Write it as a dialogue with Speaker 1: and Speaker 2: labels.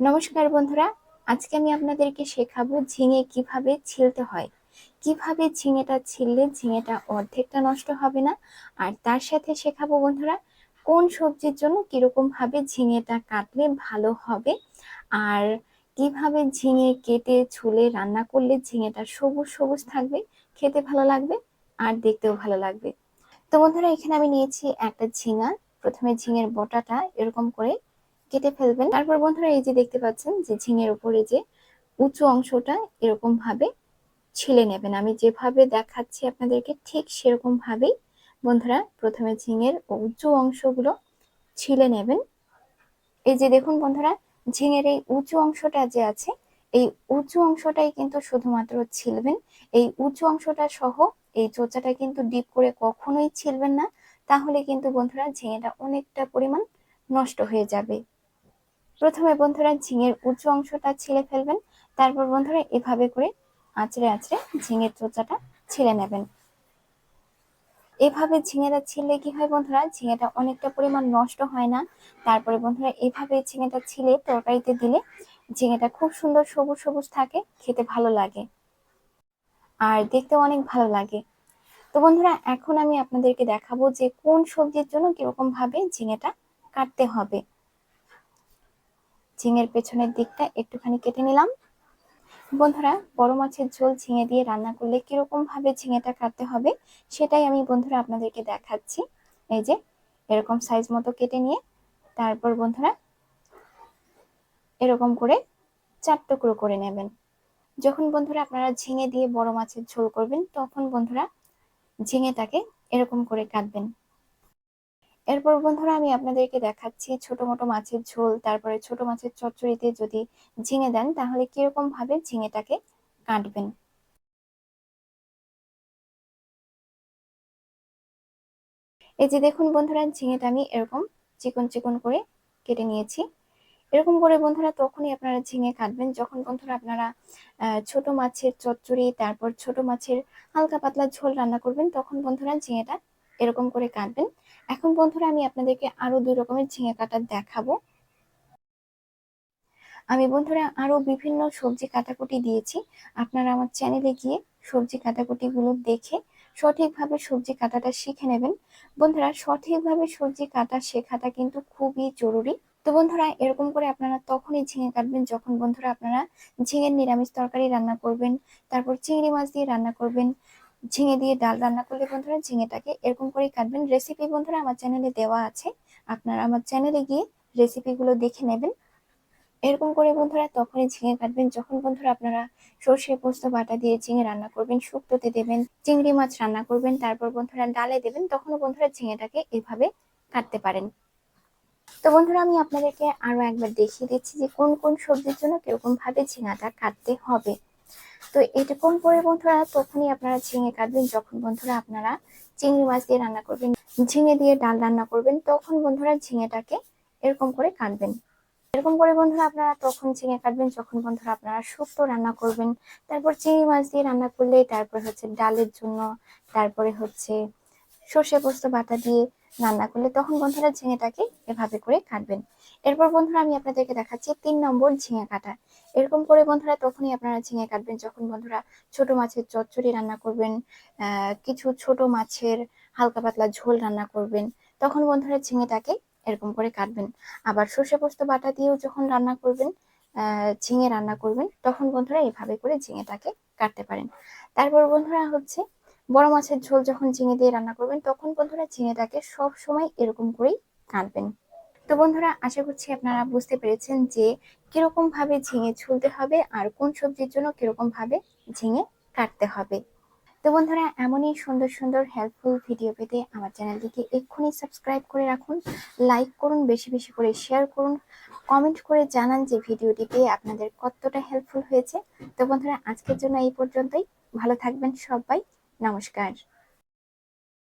Speaker 1: নমস্কার বন্ধুরা, আজকে আমি আপনাদেরকে শেখাবো ঝিঙে কীভাবে ছিলতে হয়। কীভাবে ঝিঙেটা ছিললে ঝিঙেটা অর্ধেকটা নষ্ট হবে না? আর তার সাথে শেখাবো বন্ধুরা, কোন সবজির জন্য কীরকম ভাবে ঝিঙেটা কাটলে ভালো হবে? আর কীভাবে ঝিঙে কেটে, ছুলে রান্না করলে ঝিঙেটা সবুজ সবুজ থাকবে? খেতে ভালো লাগবে আর দেখতেও ভালো লাগবে। তো বন্ধুরা, এখানে আমি নিয়েছি একটা ঝিঙা। প্রথমে ঝিঙের বটাটা এরকম করে কেটে ফেলবেন। তারপর বন্ধুরা এই যে দেখতে পাচ্ছেন যে ঝিঙের উপরে যে উঁচু অংশটা এরকম ভাবে ছিলে নেবেন। আমি যেভাবে দেখাচ্ছি আপনাদেরকে ঠিক সেরকম ভাবেই বন্ধুরা প্রথমে ঝিঙের উঁচু অংশগুলো ছিলে নেবেন। এই যে দেখুন বন্ধুরা, ঝিঙের এই উঁচু অংশটা যে আছে, এই উঁচু অংশটাই কিন্তু শুধুমাত্র ছিলবেন। এই উঁচু অংশটা সহ এই চোচাটা কিন্তু ডিপ করে কখনোই ছিলবেন না। তাহলে কিন্তু বন্ধুরা ঝিঙেটা অনেকটা পরিমাণ নষ্ট হয়ে যাবে। প্রথমে বন্ধুরা ঝিঙের উঁচু অংশটা ছিলে ফেলবেন, তারপর বন্ধুরা এভাবে করে আঁচড়ে আঁচড়ে ঝিঙের চোচাটা ছিলে নেবেন। এভাবে ঝিঙেটা ছিলে কি হয় বন্ধুরা, ঝিঙেটা অনেকটা পরিমাণ নষ্ট হয় না, তারপরে বন্ধুরা এভাবে ঝিঙেটা ছিলে তরকারিতে দিলে ঝিঙেটা খুব সুন্দর সবুজ সবুজ থাকে, খেতে ভালো লাগে আর দেখতে অনেক ভালো লাগে। তো বন্ধুরা, এখন আমি আপনাদেরকে দেখাবো যে কোন সবজির জন্য কীরকম ভাবে ঝিঙেটা কাটতে হবে। ঝিঙের পেছনের দিকটা একটুখানি কেটে নিলাম। বন্ধুরা, বড় মাছের ঝোল ঝিঙে দিয়ে রান্না করলে কীরকম ভাবে ঝিঙেটা কাটতে হবে সেটাই আমি বন্ধুরা আপনাদেরকে দেখাচ্ছি। এই যে, এরকম সাইজ মতো কেটে নিয়ে তারপর বন্ধুরা এরকম করে চার টুকরো করে নেবেন। যখন বন্ধুরা আপনারা ঝিঙে দিয়ে বড় মাছের ঝোল করবেন, তখন বন্ধুরা ঝিঙেটাকে এরকম করে কাটবেন। এরপর বন্ধুরা আমি আপনাদেরকে দেখাচ্ছি ছোট মোটো মাছের ঝোল, তারপরে ছোট মাছের চচ্চড়িতে যদি ঝিঙে দেন তাহলে কীরকম ভাবে ঝিঙেটাকে কাটবেন। এই যে দেখুন বন্ধুরা, ঝিঙেটা আমি এরকম চিকন চিকন করে কেটে নিয়েছি। এরকম করে বন্ধুরা তখনই আপনারা ঝিঙে কাটবেন, যখন বন্ধুরা আপনারা ছোট মাছের চচ্চড়ি, তারপর ছোট মাছের হালকা পাতলা ঝোল রান্না করবেন, তখন বন্ধুরা ঝিঙেটা এরকম করে কাটবেন। এখন বন্ধুরা আমি আপনাদেরকে আরও দুই রকমের ঝিঙে কাটা দেখাবো। আমি বন্ধুরা আরও বিভিন্ন সবজি কাটাকুটি দিয়েছি। আপনারা আমার চ্যানেলে গিয়ে সবজি কাটাকুটি গুলো দেখে সঠিকভাবে সবজি কাটাটা শিখে নেবেন। বন্ধুরা, সঠিকভাবে সবজি কাটা শেখাটা কিন্তু খুবই জরুরি। তো বন্ধুরা, এরকম করে আপনারা তখনই ঝিঙে কাটবেন যখন বন্ধুরা আপনারা ঝিঙের নিরামিষ তরকারি রান্না করবেন, তারপর চিংড়ি মাছ দিয়ে রান্না করবেন ঝিঙে দিয়ে ডাল রান্না করলে বন্ধুরা ঝিঙেটাকে এরকম করেই কাটবেন। রেসিপি বন্ধুরা আমার চ্যানেলে দেওয়া আছে। আপনারা আমার চ্যানেলে গিয়ে রেসিপিগুলো দেখে নেবেন। এরকম করে বন্ধুরা তখনই ঝিঙে কাটবেন। যখন বন্ধুরা আপনারা সর্ষে, পোস্ত, বাটা দিয়ে ঝিঙে রান্না করবেন, শুক্তোতে দেবেন, চিংড়ি মাছ রান্না করবেন, তারপর বন্ধুরা ডালে দেবেন, তখনও বন্ধুরা ঝিঙেটাকে এভাবে কাটতে পারেন। তো বন্ধুরা আমি আপনাদেরকে আরও একবার দেখিয়ে দিচ্ছি যে কোন কোন সবজির জন্য কীরকম ভাবে ঝিঙাটা কাটতে হবে। তো এরকম করে বন্ধুরা? তখনই আপনারা ঝিঙে কাটবেন। যখন বন্ধুরা আপনারা চিংড়ি মাছ দিয়ে রান্না করবেন, ঝিঙে দিয়ে ডাল রান্না করবেন, তখন বন্ধুরা ঝিঙেটাকে এরকম করে কাটবেন। এরকম করে বন্ধুরা আপনারা তখন ঝিঙে কাটবেন। যখন বন্ধুরা আপনারা শুক্তো রান্না করবেন, তারপর চিংড়ি মাছ দিয়ে রান্না করলে তারপর হচ্ছে ডালের জন্য, তারপরে হচ্ছে সর্ষে পোস্ত বাটা দিয়ে রান্না করলে তখন বন্ধুরা ঝিঙেটাকে এভাবে করে কাটবেন। এরপর বন্ধুরা আমি আপনাদেরকে দেখাচ্ছি তিন নম্বর ঝিঙে কাটা। এরকম করে বন্ধুরা তখনই আপনারা ঝিঙে কাটবেন। যখন বন্ধুরা ছোট মাছের চচ্চড়ি রান্না করবেন কিছু ছোট মাছের হালকা পাতলা ঝোল রান্না করবেন, তখন বন্ধুরা ঝিঙেটাকে এরকম করে কাটবেন। আবার সর্ষে পোস্ত বাটা দিয়েও যখন রান্না করবেন ঝিঙে রান্না করবেন, তখন বন্ধুরা এইভাবে করে ঝিঙেটাকে কাটতে পারেন। তারপর বন্ধুরা হচ্ছে বড় মাছের ঝোল যখন ঝিঙে দিয়ে রান্না করবেন, তখন বন্ধুরা ঝিঙেটাকে সব সময় এরকম করেই কাটবেন। তো বন্ধুরা, আশা করছি আপনারা বুঝতে পেরেছেন যে কীরকম ভাবে ঝিঙে ছুলতে হবে আর কোন সবজির জন্য কীরকম ভাবে ঝিঙে কাটতে হবে। তো বন্ধুরা, এমনই সুন্দর সুন্দর হেল্পফুল ভিডিও পেতে আমার চ্যানেলটিকে এক্ষুনি সাবস্ক্রাইব করে রাখুন লাইক করুন, বেশি বেশি করে শেয়ার করুন কমেন্ট করে জানান যে ভিডিওটি পেয়ে আপনাদের কতটা হেল্পফুল হয়েছে। তো বন্ধুরা, আজকের জন্য এই পর্যন্তই। ভালো থাকবেন সবাই। নমস্কার।